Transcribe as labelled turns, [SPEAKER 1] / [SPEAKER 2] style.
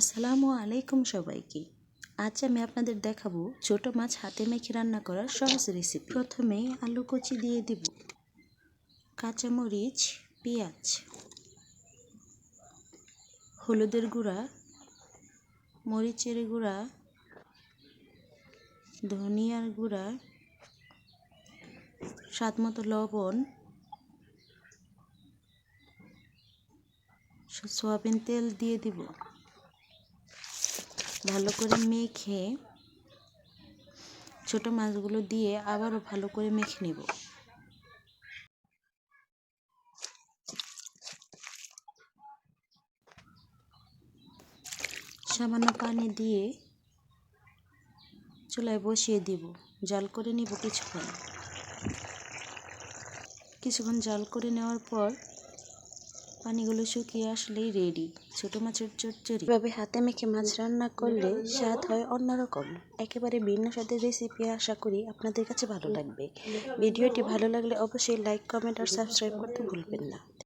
[SPEAKER 1] আসসালামু আলাইকুম সবাইকে। আজ আমি আপনাদের দেখাবো ছোট মাছ হাতে মেখে রান্না করার সহজ রেসিপি প্রথমে আলু কুচি দিয়ে দিব। কাঁচামরিচ, পেঁয়াজ, হলুদের গুঁড়া, মরিচের গুঁড়া, ধনিয়ার গুঁড়া স্বাদ মতো লবণ সয়াবিন তেল দিয়ে দিব। ভালো করে মেখে ছোট মাছগুলো দিয়ে আবারও ভালো করে মেখে নেব। সামান্য পানি দিয়ে চুলায় বসিয়ে দিব। জাল করে নিব কিছুক্ষণ। কিছুক্ষণ জাল করে নেওয়ার পর পানিগুলো শুকিয়ে আসলেই রেডি ছোট মাছের চচ্চড়ি। এভাবে হাতে মেখে মাছ রান্না করলে স্বাদ হয় অন্যরকম। একেবারে ভিন্ন স্বাদের রেসিপি আশা করি আপনাদের কাছে ভালো লাগবে। ভিডিওটি ভালো লাগলে অবশ্যই লাইক কমেন্ট আর সাবস্ক্রাইব করতে ভুলবেন না।